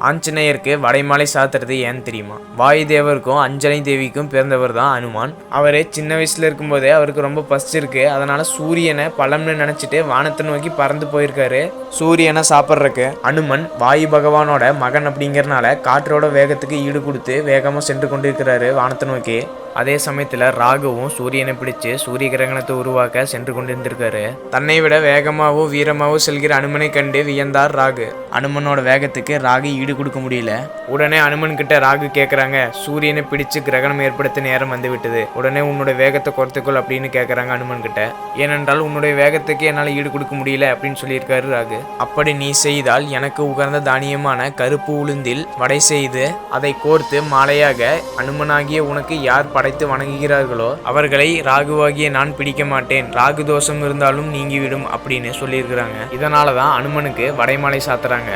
ஆஞ்சநேயருக்கு வடைமாலை சாத்துறது ஏன்னு தெரியுமா? வாயு தேவருக்கும் அஞ்சனை தேவிக்கும் பிறந்தவர் தான் அனுமான். அவர் சின்ன வயசுல இருக்கும்போதே அவருக்கு ரொம்ப பசிச்சிருக்கு. அதனால சூரியனை பழம்னு நினைச்சிட்டு வானத்தை நோக்கி பறந்து போயிருக்காரு. சூரியனை சாப்பிட்றதுக்கு அனுமன் வாயு பகவானோட மகன் அப்படிங்கிறனால காற்றோட வேகத்துக்கு ஈடு கொடுத்து வேகமாக சென்று கொண்டிருக்கிறாரு வானத்தை நோக்கி. அதே சமயத்தில் ராகுவும் சூரியனை பிடிச்சு சூரிய கிரகணத்தை உருவாக்க சென்று கொண்டிருந்திருக்காரு. தன்னை விட வேகமாகவும் வீரமாகவும் செல்கிற அனுமனை கண்டு வியந்தார் ராகு. அனுமனோட வேகத்துக்கு ராகு ஈடு கொடுக்க முடியல. உடனே அனுமன் கிட்ட ராகு கேட்குறாங்க சூரியனை பிடிச்சு கிரகணம் ஏற்படுத்த நேரம் வந்து விட்டது உடனே உன்னோட வேகத்தை குறைத்துக்கொள் அப்படின்னு கேட்குறாங்க அனுமன் கிட்ட. ஏனென்றால் உன்னுடைய வேகத்துக்கு என்னால் ஈடு கொடுக்க முடியல அப்படின்னு சொல்லியிருக்காரு ராகு. அப்படி நீ செய்தால் எனக்கு உகந்த தானியமான கருப்பு உளுந்தில் வடை செய்து அதை கோர்த்து மாலையாக அனுமனாகிய உனக்கு யார் படைத்து வணங்குகிறார்களோ? அவர்களை ராகுவாகிய நான் பிடிக்க மாட்டேன். ராகு தோஷம் இருந்தாலும் நீங்கிவிடும் அப்படின்னு சொல்லியிருக்கிறாங்க. இதனால தான் அனுமனுக்கு வடைமாலை சாத்துறாங்க.